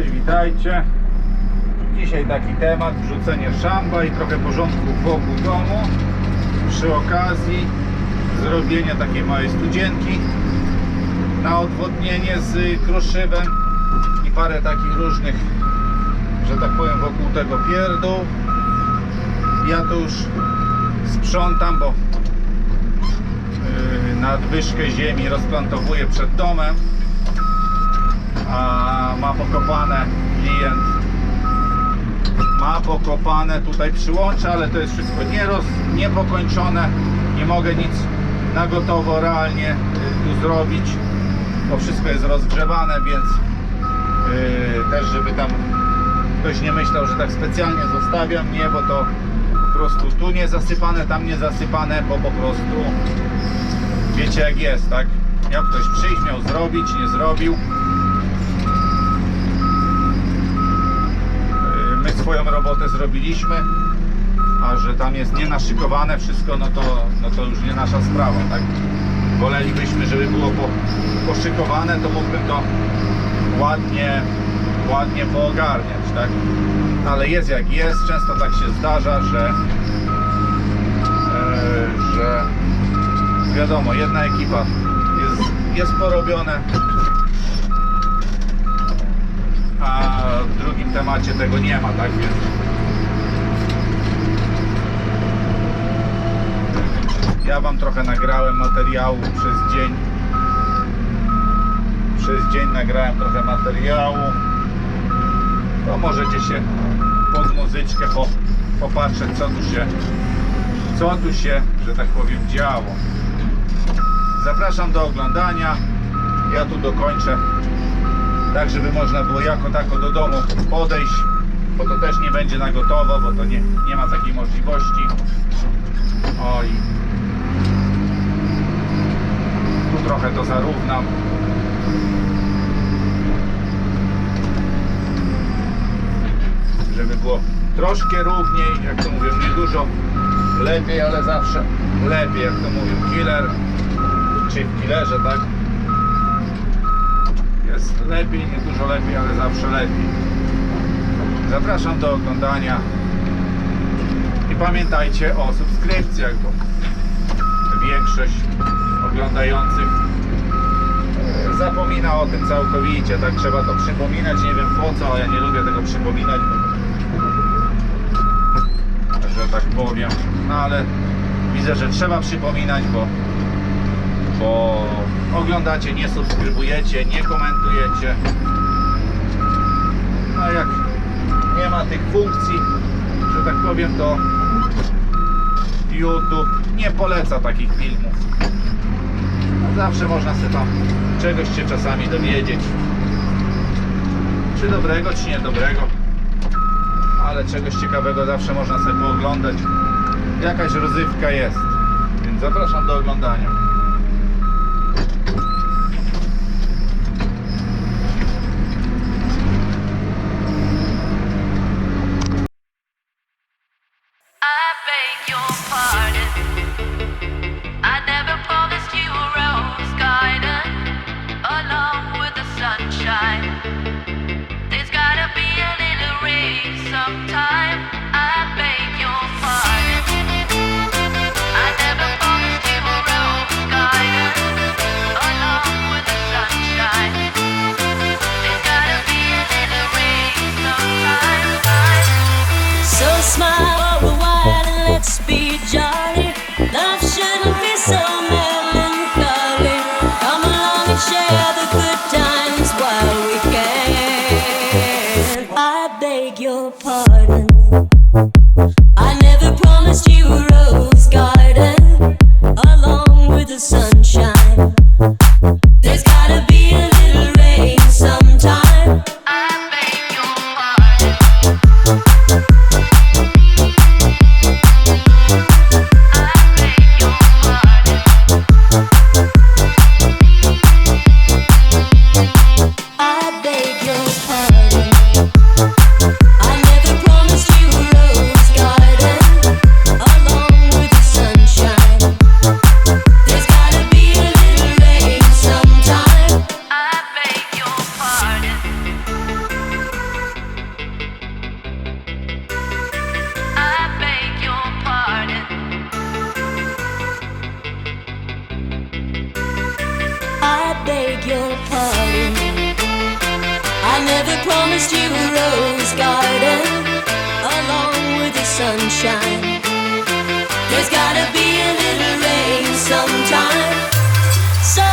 Cześć, witajcie. Dzisiaj taki temat, wrzucenie szamba i trochę porządku wokół domu. Przy okazji zrobienie takiej małej studzienki na odwodnienie z kruszywem i parę takich różnych, że tak powiem, wokół tego pierdół. Ja to już sprzątam, bo yy, nadwyżkę ziemi rozplantowuję przed domem a ma pokopane klient. Ma pokopane tutaj przyłącze, ale to jest wszystko nie roz, niepokończone. Nie mogę nic na gotowo realnie y, tu zrobić to wszystko jest rozgrzewane więc y, też żeby tam ktoś nie myślał, że tak specjalnie zostawiam nie, bo to po prostu tu nie zasypane, tam nie zasypane, bo po prostu wiecie jak jest, tak? Miał ktoś przyjść, miał zrobić, nie zrobił Yy, my swoją robotę zrobiliśmy, a że tam jest nienaszykowane wszystko, no to, no to już nie nasza sprawa, tak? Wolelibyśmy, żeby było po, poszykowane, to mógłbym to ładnie, ładnie poogarniać, tak? Ale jest jak jest, często tak się zdarza, że, e, że wiadomo, jedna ekipa jest, jest porobione, a w drugim temacie tego nie ma, tak więc ja wam trochę nagrałem materiału przez dzień. Przez dzień nagrałem trochę materiału. To możecie się pod muzyczkę po, popatrzeć co tu się co tu się, że tak powiem działo. Zapraszam do oglądania. Ja tu dokończę tak żeby można było jako tako do domu podejść bo to też nie będzie na gotowo bo to nie, nie ma takiej możliwości. Oj. Tu trochę to zarównam. Żeby było troszkę równiej jak to mówią nie dużo lepiej ale zawsze lepiej jak to mówią killer czy w killerze tak jest lepiej, nie dużo lepiej, ale zawsze lepiej. Zapraszam do oglądania. I pamiętajcie o subskrypcjach, bo większość oglądających zapomina o tym całkowicie, tak trzeba to przypominać, nie wiem po co, ja nie lubię tego przypominać, bo, że tak powiem, no ale widzę, że trzeba przypominać, bo bo oglądacie, nie subskrybujecie, nie komentujecie. A jak nie ma tych funkcji, że tak powiem, to YouTube nie poleca takich filmów. Zawsze można sobie tam czegoś się czasami dowiedzieć. Czy dobrego, czy niedobrego. Ale czegoś ciekawego zawsze można sobie pooglądać. Jakaś rozrywka jest. Więc zapraszam do oglądania. promised you a rose garden along with the sunshine. There's gotta be a little rain sometime. So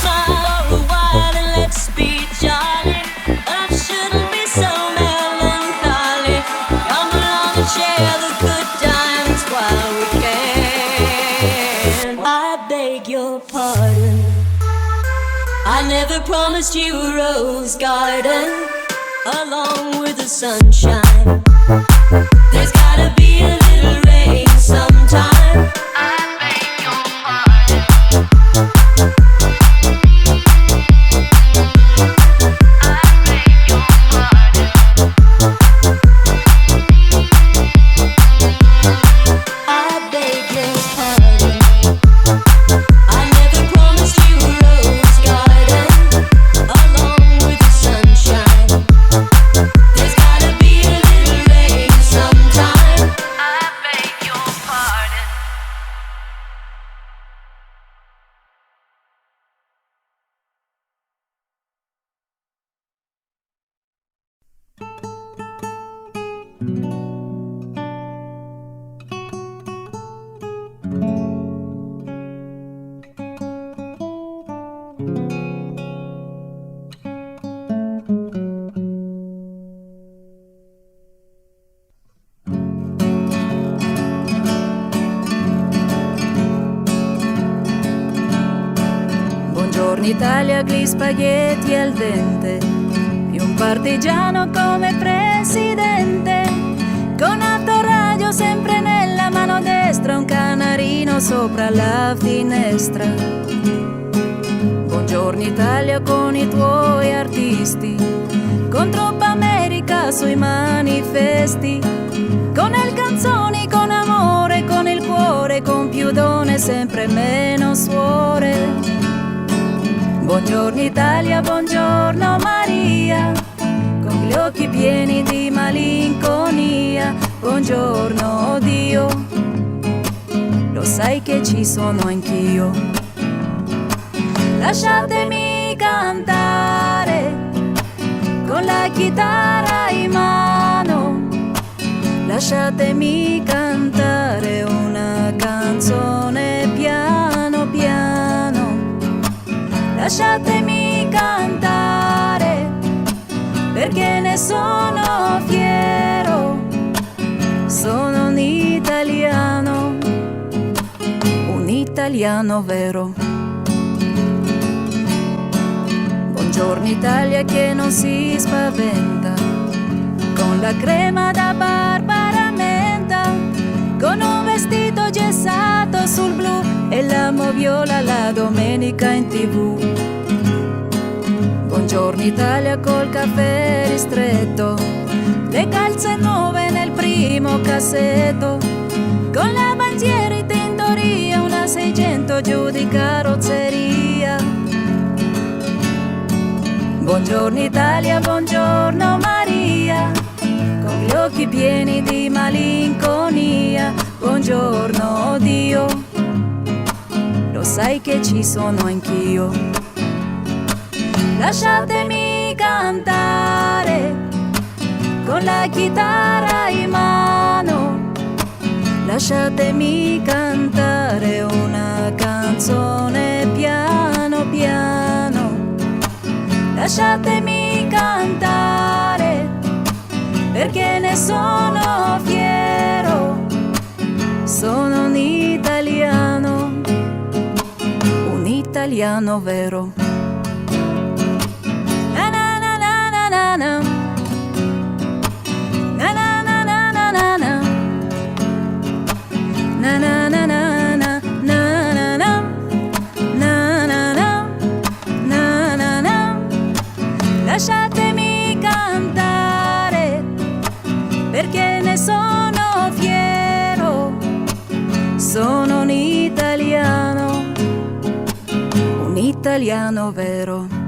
smile for a while and let's be jolly. I shouldn't be so melancholy. Come along and share the good times while we can. I beg your pardon. I never promised you a rose garden along with the sunshine. Italia, gli spaghetti al dente e un partigiano come presidente. Con autoradio sempre nella mano destra, un canarino sopra la finestra. Buongiorno Italia con i tuoi artisti, con troppa America sui manifesti, con il canzoni, con amore, con il cuore, con più donne, sempre meno suore. Buongiorno Italia, buongiorno Maria, con gli occhi pieni di malinconia. Buongiorno Dio, lo sai che ci sono anch'io. Lasciatemi cantare con la chitarra in mano. Lasciatemi cantare Lasciatemi cantare perché ne sono fiero. Sono un italiano, un italiano vero. Buongiorno Italia che non si spaventa, con la crema da Barbara Menta, con un vestito gessato sul blu e l'amo viola la domenica in tv. Buongiorno Italia col caffè ristretto, le calze nuove nel primo cassetto, con la bandiera in tintoria, una 600 giù di carrozzeria. Buongiorno Italia, buongiorno Maria, con gli occhi pieni di malinconia. Buongiorno Dio, lo sai che ci sono anch'io. Lasciatemi cantare con la chitarra in mano. Lasciatemi cantare una canzone piano piano. Lasciatemi cantare perché ne sono fiero. Sono un italiano, un italiano vero. Lasciatemi cantare perché ne sono fiero. Sono un italiano, un italiano vero.